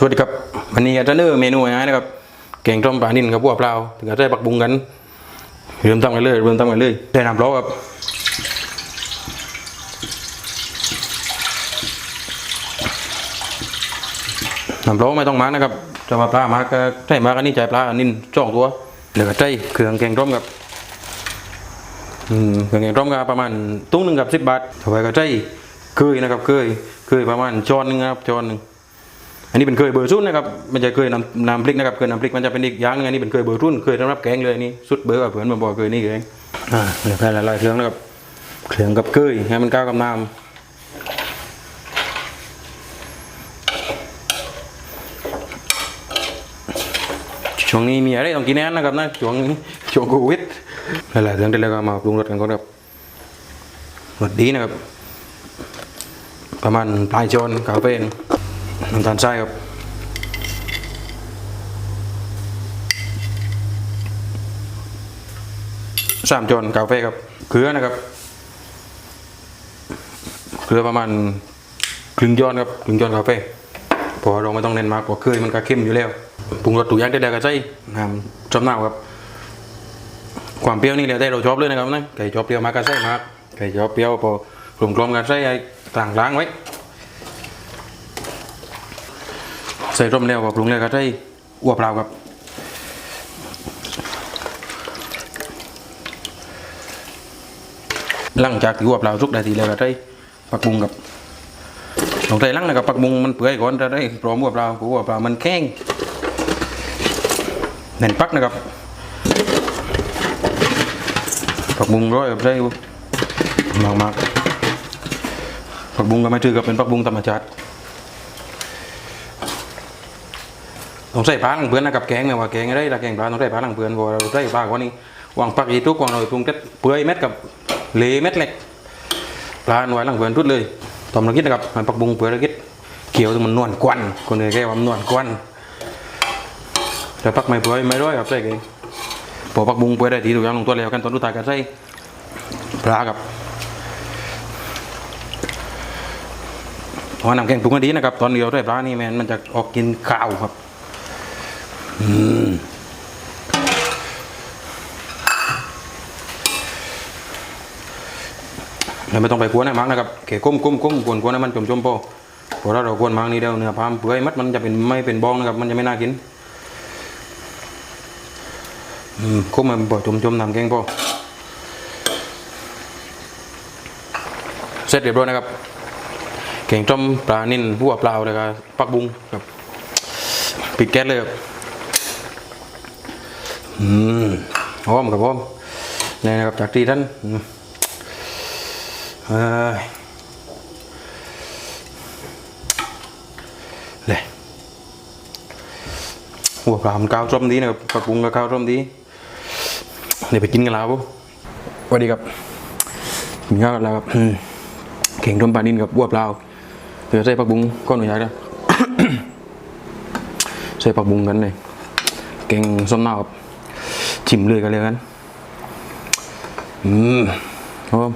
สวัสดีครับวันนี้จะเนื้อเมนูง่ายนะครับแกงต้มปลานิ่นกับบัวเปล่าถึงจะได้ปักบุงกันเริ่มทำกันเลยเริ่มทำกันเลยได้น้ำร้อนครับน้ำร้อนไม่ต้องมานะครับจะมาปลามาก็ใช่มากันนี้ใจปลานิ่นสองตัวเดี๋ยวก็ใจเครื่องแกงต้มครับอืมเครื่องแกงต้มก็ประมาณตุ้งหนึ่งกับสิบบาทต่อไปก็ใจเคยนะครับเคยเคยประมาณช้อนนึงครับช้อนนึง อันนี้เป็นเคยเบอร์รุ่นนะครับมันจะเคยนำนำพริกนะครับเคยนำพริกมันจะเป็นอีกอย่างนึงอันนี้เป็นเคยเบอร์รุ่นเคยสำหรับแกงเลยนี่สุดเบอร์กับเพื่อนมาบอกเคยนี่เองอ่าเดี๋ยวแค่ละลายเครื่องนะครับเครื่องกับเคยให้มันก้าวกับน้ำช่วงนี้มีอะไรต้องกินแน่นะครับนะช่วงนี้ช่วงโควิดละลายเรื่องได้แล้วก็มาปรุงรสกันก่อนครับรสดีนะครับประมาณปลายชนกาแฟน น้ำตาลทรายครับสามจอนกาแฟครับเกลือนะครับเกลือประมาณครึ่งจอนครับครึ่งจอนกาแฟพอเราไม่ต้องเน้นมากกว่าเคยมันก็เข้มอยู่แล้วปรุงรสถูกย่างได้แล้วก็ใส่น้ำจอมน้ำครับ ความเปรี้ยวนี่แล้วแต่เราชอบเลยนะครับนะไก่ชอบเปรี้ยวมากก็ใส่มากไก่ชอบเปรี้ยวพอกลมกลมๆก็ใส่ไอ้ต่างล้างไว้ ใส่ร่มแล้วก็ปรุงแล้วก็ใส่อ้วเปล่าครับหลังจากที่อ้วเปล่าสุกได้ทีแล้วก็ใส่ปักบุงกับลองใส่ลังนะครับปักบุงมันเปื่อยก่อนจะได้พร้อมอ้วเปล่าอ้วเปล่ามันแข็งแน่นปักนะครับปักบุงร้อยกับใส่มากมากปักบุงก็ไม่ถือกับเป็นปักบุงธรรมชาติ ต้องใส่ปลาหลังเพื่อนนะครับแกงเนี่ยว่าแกงอะไรละแกงปลาต้องใส่ปลาหลังเพื่อนว่าเราใส่ปลาว่านี้วางปักอีทุกวางเราปรุงเต็ดเปื่อยเม็ดกับเละเม็ดเล็กปลาหน่วยหลังเพื่อนทุดเลยตอมละกิดนะครับมันปักบุงเปื่อยละกิดเกี่ยวมันนวลกวนคนอื่นแก้วมันนวลกวนแต่ปักไม่เปื่อยไม่ร้อยครับใส่เองพอปักบุงเปื่อยได้ทีถูกอย่างลงตัวแล้วกันตอนทุกตายก็ใส่ปลากับพอน้ำแกงปรุงให้ดีนะครับ ตอนเดียวใส่ปลานี่แมนมันจะออกกินข้าวครับ เรา ไม่ต้องไปกวนให้มักนะครับแค่ก้มก้มก้มกวนกวนให้มันจมจมๆพอพอเราเรากวนมักนี่เดียวเนื้อพามเปื่อยมัดมันจะเป็นไม่เป็นบองนะครับ มันจะไม่น่ากินอืมก้มมันบ่จมจมๆน้ำแกงพอเสร็จเรียบร้อยนะครับแกงต้มปลานิ่นหัวปลาเลยครับปักบุงครับปิดแก๊สเลยครับอืมหอมครับผมนี่นะครับจากที่ท่านอืม เอ้ยเลยหัวปลามันก้าวส้มดีนะครับปลากุ้งก็ก้าวส้มดีเดี๋ยวไปกินกันแล้วปุ๊สวัสดีครับกินข้าวกันแล้วครับเข่งต้มปลานินกับบัวเปล่าเดี๋ยวใส่ผักบุ้งก้อนหน่อยนะใส่ผักบุ้งกันเลยเก่งส้มหน้าครับชิมเลยกันเลยกันอืมครับ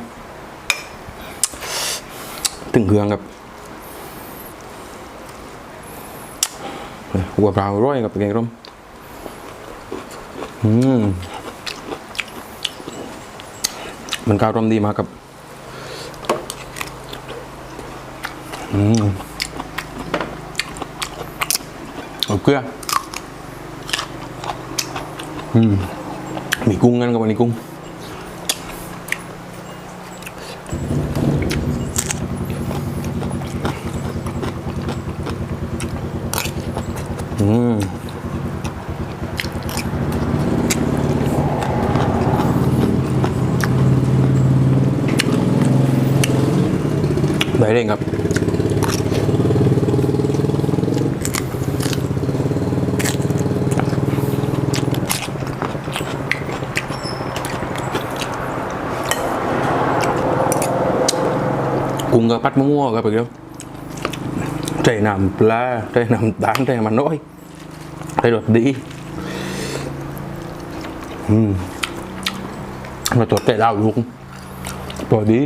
ผมตึงเครื่องครับหัวปลาร้อยกับแกงร่มอืมมันกาวร่มดีมากครับ อืมเอาเกลือมีกุ้งกันกับวันนี้กุ้ง ได้เร่งครับกุ้งก็พัดมั่วๆครับเดี๋ยวใจน้ำปลาใจน้ำตาลใจมันน้อยใจรสดีอืมมาตัวแต่ดาวลุงตัวดี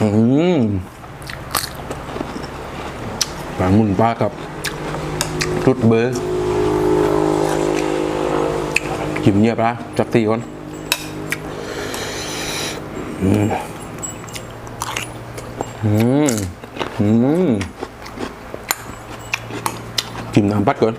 อืมปลาหมุนปลากับรุดเบอร์จิ้มเงียบละจักตีก่อนอืมอืมอืมจิ้มน้ำปัดก่อน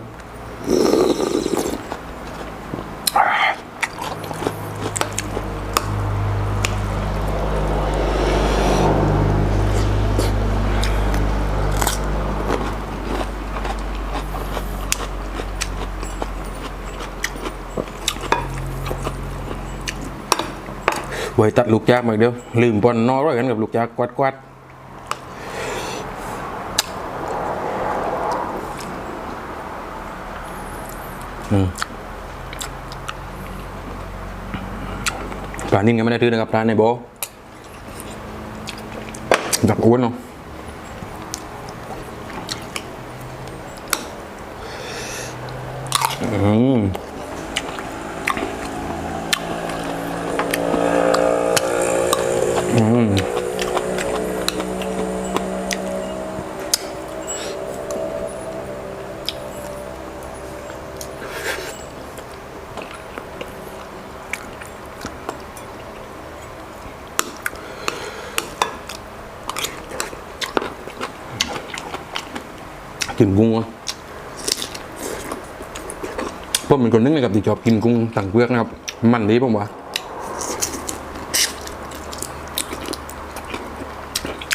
ไว้ตัดลูกจากมาเดียว ลืมปอนนอร้อยกันกับลูกจากกวาดกวาดปลานิ่นก็ไม่ได้ถือนะครับปลาในโบอดักอ้วนเนาะอืม กินกุ้งผมเป็นคนนึงนะครับที่ชอบกินกุ้งสั่งเปลือกนะครับ มันดีผมว่า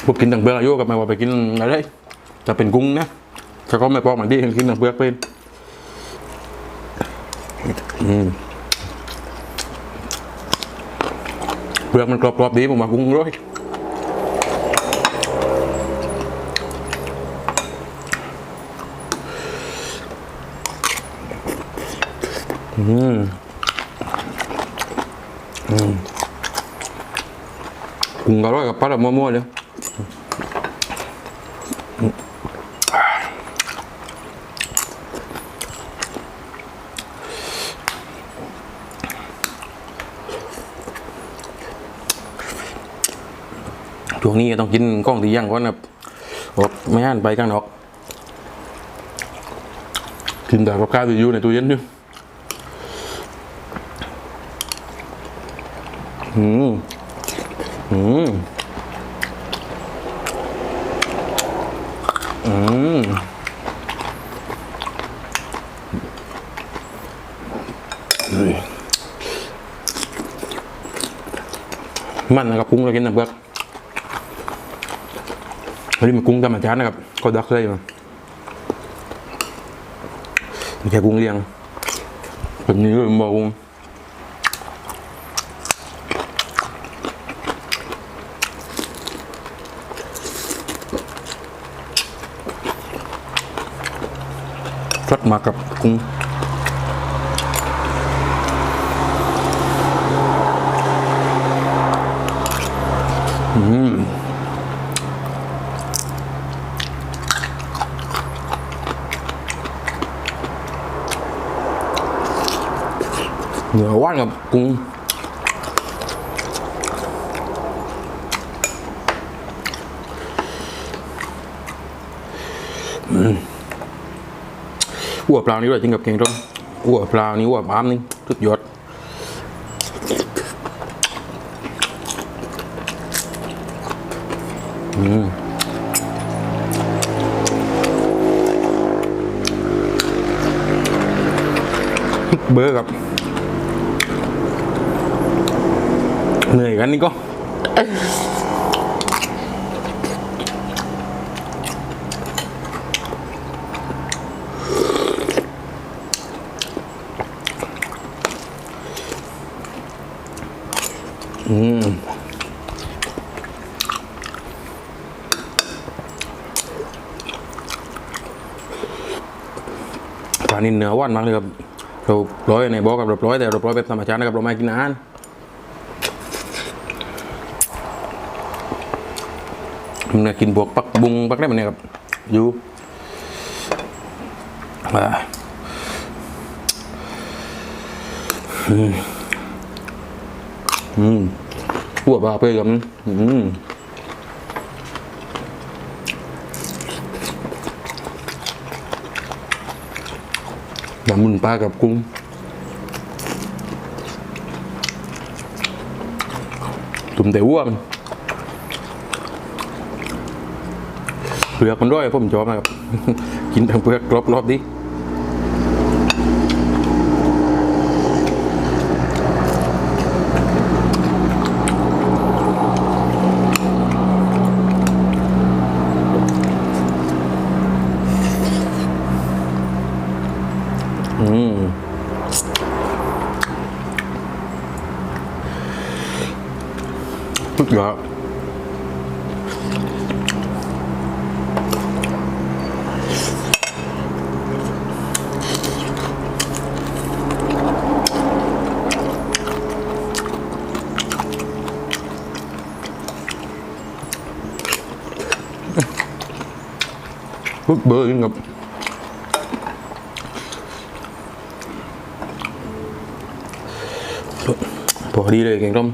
ผมกินต่างเปลือกอายุกับแม่ว่าไปกินอะไรจะเป็นกุ้งนะถ้าเขาไม่ปอกมันดีกินต่างเปลือกเป็นเปลือกมันกรอบๆดีผมว่ากุ้งร้อย อืม อืมกุ้งอร่อยกับปลาแบบมั่วๆเลยช่วงนี้ต้องกินกล้องตีย่างก่อนนะครับอกไม่อ่านไปข้างนอก กินแต่กับข้าวที่อยู่ในตู้เย็นอยู่ อืมอืมอืมมันนะครับกุ้งเรากินนะเบือกอันนี้มันกุ้งธรรมชาตินะครับก็ดักเลยมาไม่ใช่กุ้งเลี้ยงแบบนี้เลยบอกกุ้งรสมากุ้ง อืมเนื้อหว่านกับกุ้ง อ้วเปล่านี่ด้วยจริงกับแกงต้มอ้วเปล่านี่อ้วบ้ามนี่สุดยอดอืมเบอร์กับเหนื่อยกันนี่ก็ นินเนื้อว่านมากเลยครับเราร้อยในบอกกับเราร้อยแต่เราร้อยแบบธรรมชาตินะครับเราไม่กินอาหารมันกินพวกปักบุงปักได้มันเนี่ยครับอยู่อ่าอืมอืมหัวปลาเปยกับอืม ยำมุนปลากับกุ้งตุ่มแต่วัวมันเปลือกมันด้วยผมชอบนะครับ กินทั้งเปลือกกรอบๆดิ Dạ. Bức bơ ngập Bỏ đi đây cái rong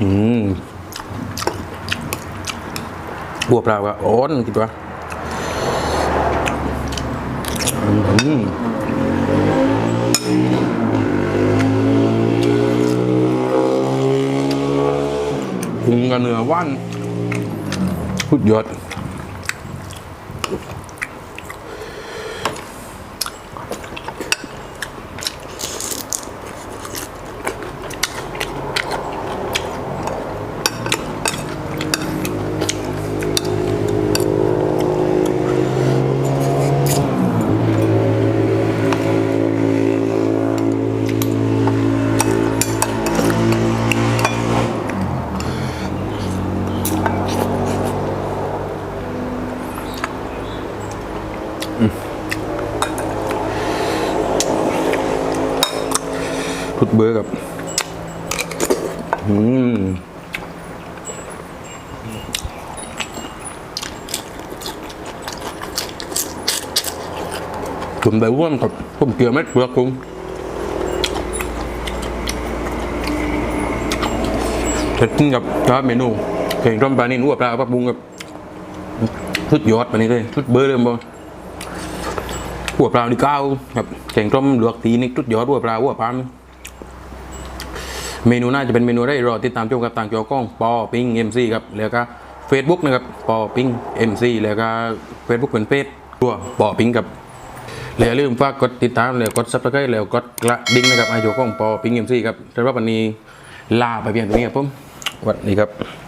Ừm บวบเราอะอ้อนกี่ตัวอืมพุงกับเนื้อว่านพุดยอด เบอร์กับอืมจุ่มไดว่วนกับผมเกลือเม็ดเปลือกกุ้งเสร็จกินกับครับเมนูแข่งต้มปลานิ่นอ้วปลาปลาบุงกับสุดยอดปานนี้เลยสุดเบอร์เลยบ่หัวปลาดีก้าวครับแข่งต้มเลวกตีนี่สุดยอดหัวปลาหัวปลา เมนูน่าจะเป็นเมนูได้รอติดตามชมกับต่างจอกล้องปอปิงเอ็มซีครับแล้วก็เฟซบุ๊กนะครับปอปิงเอ็มซีแล้วก็เฟซบุ๊กเป็นเฟซตัวปอปิงกับแล้วอย่าลืมฝากกดติดตามแล้วกดซับสไครต์แล้วกดกระดิ่งนะครับไอโจกล้องปอปิงเอ็มซีครับสำหรับวันนี้ลาไปเพียงเท่านี้ครับผมสวัสดีครับ